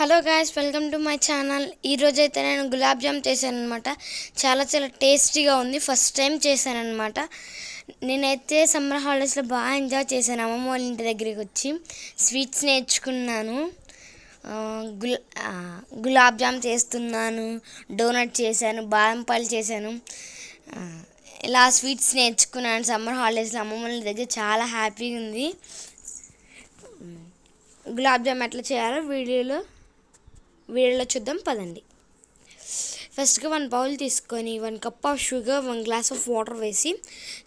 Hello guys welcome to my channel. ఈరోజు అయితే నేను గులాబ్ జామ్ చేశాను అనమాట చాలా చాలా టేస్టీగా ఉంది. ఫస్ట్ టైం చేశాను అనమాట నేనైతే సమ్మర్ హాలిడేస్లో బాగా ఎంజాయ్ చేశాను. అమ్మమ్మ వాళ్ళ ఇంటి దగ్గరికి వచ్చి స్వీట్స్ నేర్చుకున్నాను. ఆ, గులాబ్ జామ్ చేస్తున్నాను. డోనట్ చేశాను. బాదం పాలు చేశాను. ఇలా స్వీట్స్ నేర్చుకున్నాను సమ్మర్ హాలిడేస్లో. అమ్మమ్మ వాళ్ళ దగ్గర చాలా హ్యాపీగా ఉంది. గులాబ్ జామ్ ఎట్లా చేయాలో వీడియోలో వీడియోలో చూద్దాం పదండి. ఫస్ట్గా వన్ బౌల్ తీసుకొని one cup of sugar one glass of water వేసి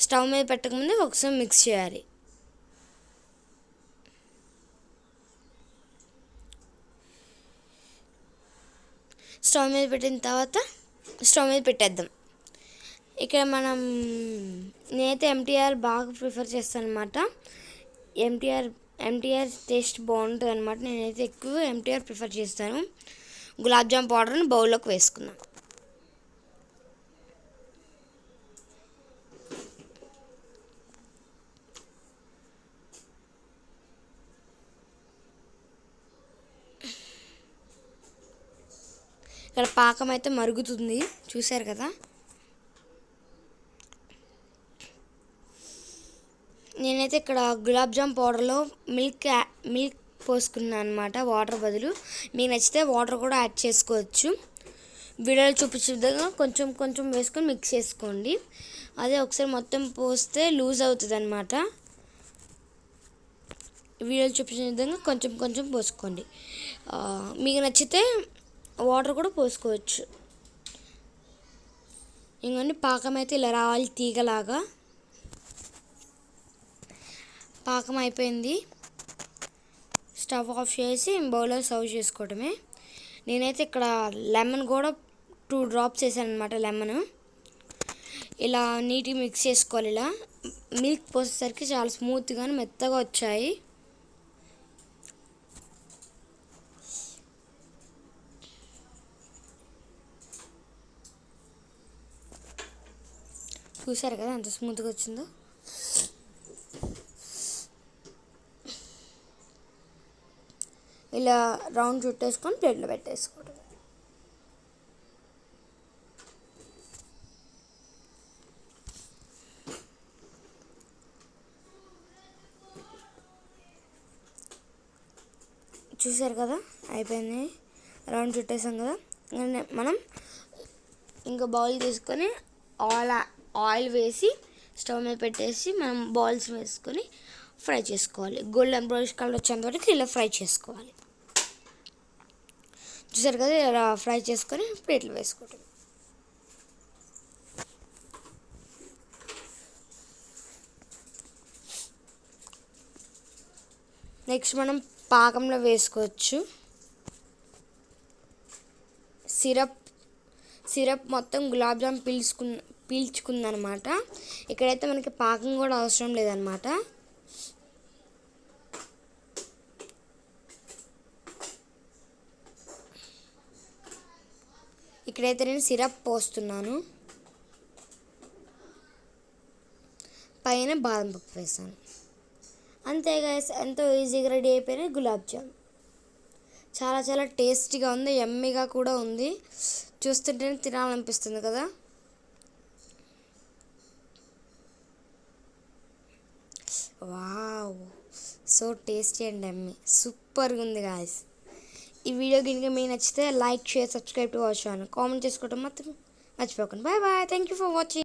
స్టవ్ మీద పెట్టకముందే ఒకసారి మిక్స్ చేయాలి. స్టవ్ మీద పెట్టిన తర్వాత స్టవ్ మీద పెట్టేద్దాం. ఇక్కడ మనం నేనైతే ఎంటీఆర్ బాగా ప్రిఫర్ చేస్తాను అనమాట ఎంటీఆర్ ఎంటీఆర్ టేస్ట్ బాగుంటుంది అనమాట నేనైతే ఎక్కువ ఎంటీఆర్ ప్రిఫర్ చేస్తాను. గులాబ్ జామ్ పౌడర్ని బౌల్లోకి వేసుకున్నాను ఇక్కడ పాకం అయితే మరుగుతుంది. చూశారు కదా? నేనైతే ఇక్కడ గులాబ్ జామ్ పౌడర్లో మిల్క్ మిల్క్ పోసుకున్నాను అనమాట వాటర్ బదులు. మీకు నచ్చితే వాటర్ కూడా యాడ్ చేసుకోవచ్చు. వీడియోలో చూపించే విధంగా కొంచెం కొంచెం వేసుకొని మిక్స్ చేసుకోండి. అదే ఒకసారి మొత్తం పోస్తే లూజ్ అవుతుంది అనమాట వీడియోలు చూపించిన విధంగా కొంచెం కొంచెం పోసుకోండి. మీకు నచ్చితే వాటర్ కూడా పోసుకోవచ్చు. ఇంకొన్ని పాకం అయితే ఇలా రావాలి తీగలాగా. పాకం అయిపోయింది. స్టవ్ ఆఫ్ చేసి బౌల్లో సర్వ్ చేసుకోవటమే నేనైతే ఇక్కడ లెమన్ కూడా టూ డ్రాప్స్ వేసాను అనమాట లెమన్. ఇలా నీట్గా మిక్స్ చేసుకోవాలి ఇలా. మిల్క్ పోసేసరికి చాలా స్మూత్గా మెత్తగా వచ్చాయి. చూసారు కదా ఎంత స్మూత్గా వచ్చిందో? ఇలా రౌండ్ చుట్టేసుకొని ప్లేట్లో పెట్టేసుకోవడం చూసారు కదా? అయిపోయింది. రౌండ్ చుట్టేసాం కదా? మనం ఇంకా బౌల్ తీసుకొని ఆయిల్ ఆయిల్ వేసి స్టవ్ మీద పెట్టేసి మనం బాల్స్ వేసుకొని ఫ్రై చేసుకోవాలి. గోల్డెన్ బ్రౌనిష్ కలర్ వచ్చేంత వరకు ఇలా ఫ్రై చేసుకోవాలి. చూసారు కదా ఇలా ఫ్రై చేసుకొని ప్లేట్లు వేసుకోవటం నెక్స్ట్ మనం పాకంలో వేసుకోవచ్చు. సిరప్ సిరప్ మొత్తం గులాబ్ జామ్ పీల్చుకున్న పీల్చుకుందనమాట. ఇక్కడైతే మనకి పాకం కూడా అవసరం లేదనమాట. ఇక్కడైతే నేను సిరప్ పోస్తున్నాను. పైన బాదం పప్పు వేసాను. అంతే గైస్ ఎంతో ఈజీగా రెడీ అయిపోయిన గులాబ్ జామ్. చాలా చాలా టేస్టీగా ఉంది ఎమ్మీగా కూడా ఉంది. చూస్తుంటేనే తినాలనిపిస్తుంది కదా. Wow so tasty and yummy సూపర్గా ఉంది గాయస్ ఈ వీడియో కనుక మీకు నచ్చితే like share subscribe to watch channel. Comment చేసుకోవడం మాత్రం మర్చిపోకండి. Bye bye. Thank you for watching